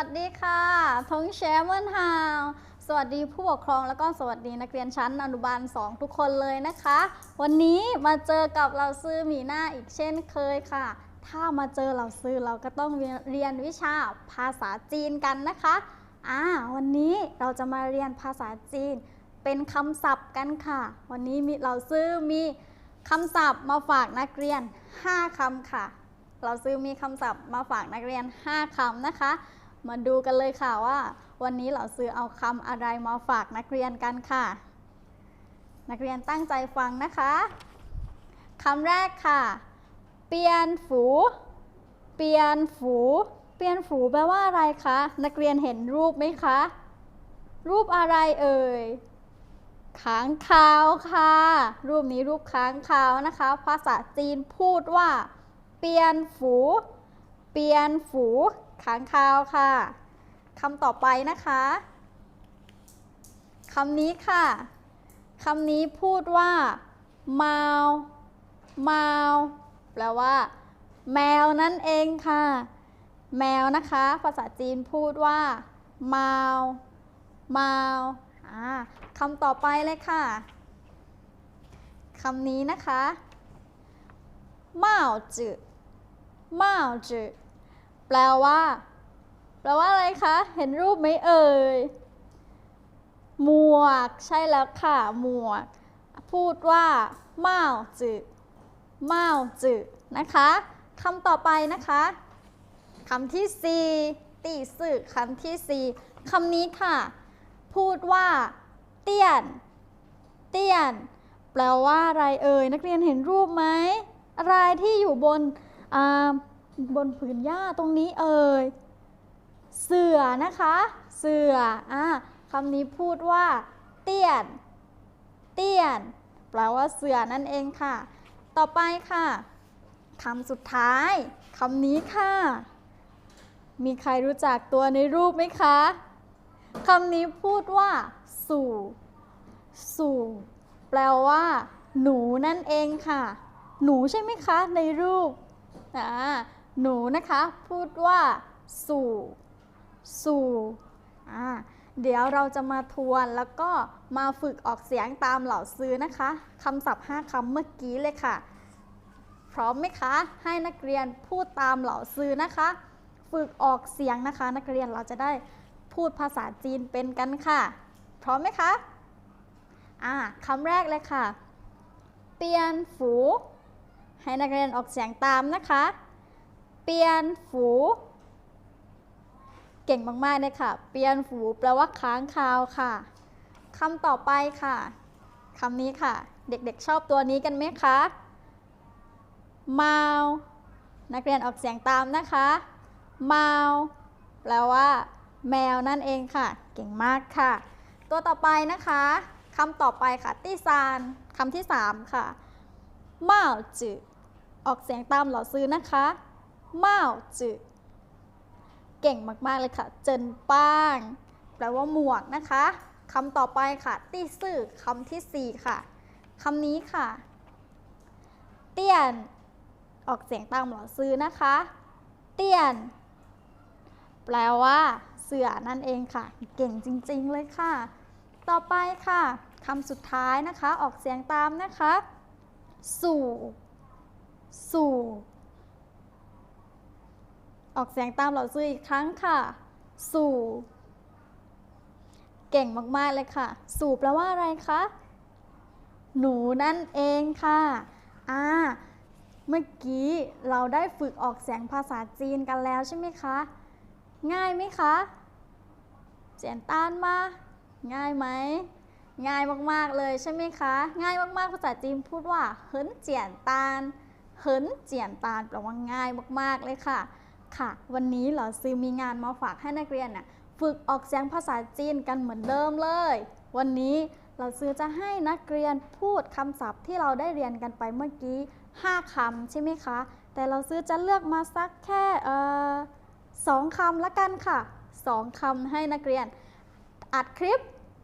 สวัสดีค่ะทงแชมเมินฮาวสวัสดีผู้ปกครองแล้วก็สวัสดีนักเรียนชั้นอนุบาล 2 ทุกคนเลยนะคะ วันนี้มาเจอกับเราซื้อหมีหน้าอีกเช่นเคยค่ะ ถ้ามาเจอเราซื้อเราก็ต้องเรียนเรียนวิชาภาษาจีนกันนะคะอ่าวันนี้เราจะมาเรียนภาษาจีน เป็นคำศัพท์กันค่ะ วันนี้มีเราซื้อมีคำศัพท์มาฝากนักเรียน 5คำค่ะ เราซื้อมีคำศัพท์มาฝากนักเรียน 5คำนะคะ มาดูกันเลยค่ะว่า วันนี้เราซื้อเอาคำอะไรมาฝากนักเรียนกันค่ะ นักเรียนตั้งใจฟังนะคะคำแรกค่ะ เปียนฝู เปียนฝู เปียนฝูแปลว่าอะไรคะ นักเรียนเห็นรูปไหมคะ รูปอะไรเอ่ยค้างคาวค่ะ รูปนี้รูปค้างคาวนะคะ ภาษาจีนพูดว่า เปียนฝู เปียนฝู ค้างคาวค่ะคำต่อไปนะคะคำนี้ค่ะคำนี้พูดว่ามาวมาวแปลว่า แมวนั่นเองค่ะ แมวนะคะ ภาษาจีนพูดว่ามาวมาวอ่าคำต่อไปเลยค่ะคำนี้นะคะเมาจืเมาจื แปลว่า แปลว่าอะไรคะ เห็นรูปไหมเอ่ย หมวก ใช่แล้วค่ะ หมวก พูดว่าเมาจืเมาจืนะคะคำต่อไปนะคะคำที่สี่ตีสึกคำที่สี่คำนี้ค่ะ พูดว่า เตี้ยน เตี้ยน แปลว่าอะไรเอ่ย นักเรียนเห็นรูปไหม อะไรที่อยู่บนอ่า บนผืนหญ้าตรงนี้เอ่ย เสือนะคะ เสืออะคำนี้พูดว่า เตี้ยน เตี้ยน แปลว่าเสือนั่นเองค่ะ ต่อไปค่ะคำสุดท้ายคำนี้ค่ะ มีใครรู้จักตัวในรูปไหมคะคำนี้พูดว่า สู่ สู่ แปลว่า หนูนั่นเองค่ะ หนูใช่ไหมคะ ในรูปอ่า หนูนะคะ พูดว่า สู่ สู่อ่าเดี๋ยวเราจะมาทวนแล้วก็มาฝึกออกเสียงตามเหล่าซื้อนะคะคำศัพท์ 5คำเมื่อกี้เลยค่ะ พร้อมไหมคะ ให้นักเรียนพูดตามเหล่าซื้อนะคะ ฝึกออกเสียงนะคะ นักเรียนเราจะได้พูดภาษาจีนเป็นกันค่ะ พร้อมไหมคะอ่าคำแรกเลยค่ะ เปียนฝู ให้นักเรียนออกเสียงตามนะคะ เปียนฝู เก่งมากๆเลยค่ะ เปียนฝูแปลว่าค้างคาวค่ะคำต่อไปค่ะคำนี้ค่ะ เด็กๆชอบตัวนี้กันไหมคะมาวนักเรียนออกเสียงตามนะคะมาวแปลว่า แมวนั่นเองค่ะ เก่งมากค่ะ ตัวต่อไปนะคะคำต่อไปค่ะตี้ซานคำที่ 3 ค่ะเมาจืออกเสียงตามเหล่าซื้อนะคะ เมาจืเก่งมากๆเลยค่ะ เจินป้าง แปลว่าหมวกนะคะคำต่อไปค่ะ ตี้ซื่อคำที่ 4 ค่ะคำนี้ค่ะ เตี้ยน ออกเสียงตามหล่าซื้อนะคะ เตี้ยน แปลว่าเสือนั่นเองค่ะ เก่งจริงๆเลยค่ะ ต่อไปค่ะคำสุดท้ายนะคะ ออกเสียงตามนะคะ สู่ สู่ ออกเสียงตามเหล่าซื้ออีกครั้งค่ะ สู่ เก่งมากๆเลยค่ะ สู่แปลว่าอะไรคะ หนูนั่นเองค่ะอ่าเมื่อกี้เราได้ฝึกออกเสียงภาษาจีนกันแล้วใช่ไหมคะ ง่ายไหมคะเจียนต้านมาง่ายไหม ง่ายมาก ๆ เลยใช่ไหมคะ ง่ายมาก ๆ ภาษาจีนพูดว่าเหินเจียนตานเหินเจียนตานแปลว่าง่ายมาก ๆ เลยค่ะ ค่ะ วันนี้เหรอซื้อมีงานมาฝากให้นักเรียนน่ะฝึกออกเสียงภาษาจีนกันเหมือนเดิมเลย วันนี้เราซื้อจะให้นักเรียนพูดคำศัพท์ที่เราได้เรียนกันไปเมื่อกี้ 5คำใช่ไหมคะ แต่เราซื้อจะเลือกมาสักแค่เออสองคำละกันค่ะสองคำให้นักเรียน อัดคลิป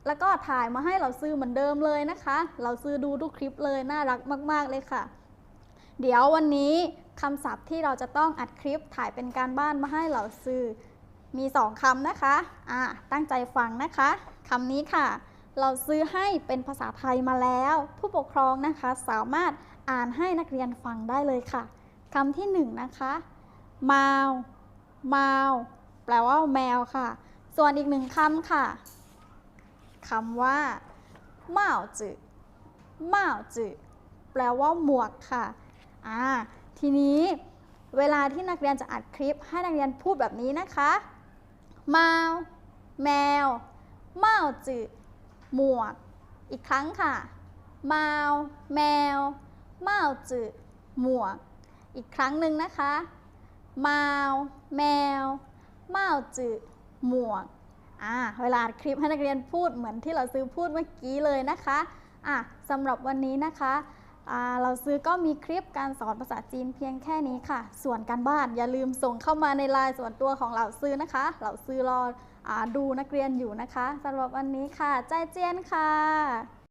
แล้วก็ถ่ายมาให้เราซื้อเหมือนเดิมเลยนะคะ เราซื้อดูทุกคลิปเลยน่ารักมาก ๆเลยค่ะ เดี๋ยววันนี้ คำศัพท์ที่เราจะต้องอัดคลิปถ่ายเป็นการบ้านมาให้เราซื้อมีสองคำนะคะอ่าตั้งใจฟังนะคะคำนี้ค่ะ เราซื้อให้เป็นภาษาไทยมาแล้ว ผู้ปกครองนะคะ สามารถอ่านให้นักเรียนฟังได้เลยค่ะคำที่หนึ่งนะคะมาวมาวแปลว่าแมวค่ะ ส่วนอีกหนึ่งคำค่ะคำว่าเมาจือเมาจือแปลว่าหมวกค่ะ อ่า ทีนี้เวลาที่นักเรียนจะอัดคลิปให้นักเรียนพูดแบบนี้นะคะมาวแมวเมาจือหมวก อีกครั้งค่ะมาวแมวเมาจือหมวก อีกครั้งหนึ่งนะคะมาวแมวเมาจือหมวกอ่าเวลาอัดคลิปให้นักเรียนพูดเหมือนที่เราซื้อพูดเมื่อกี้เลยนะคะอะสำหรับวันนี้นะคะ เราซื้อก็มีคลิปการสอนภาษาจีนเพียงแค่นี้ค่ะ ส่วนการบ้านอย่าลืมส่งเข้ามาในไลน์ส่วนตัวของเราซื้อนะคะ เราซื้อรออดูนักเรียนอยู่นะคะสำหรับวันนี้ค่ะ ใจเจียนค่ะ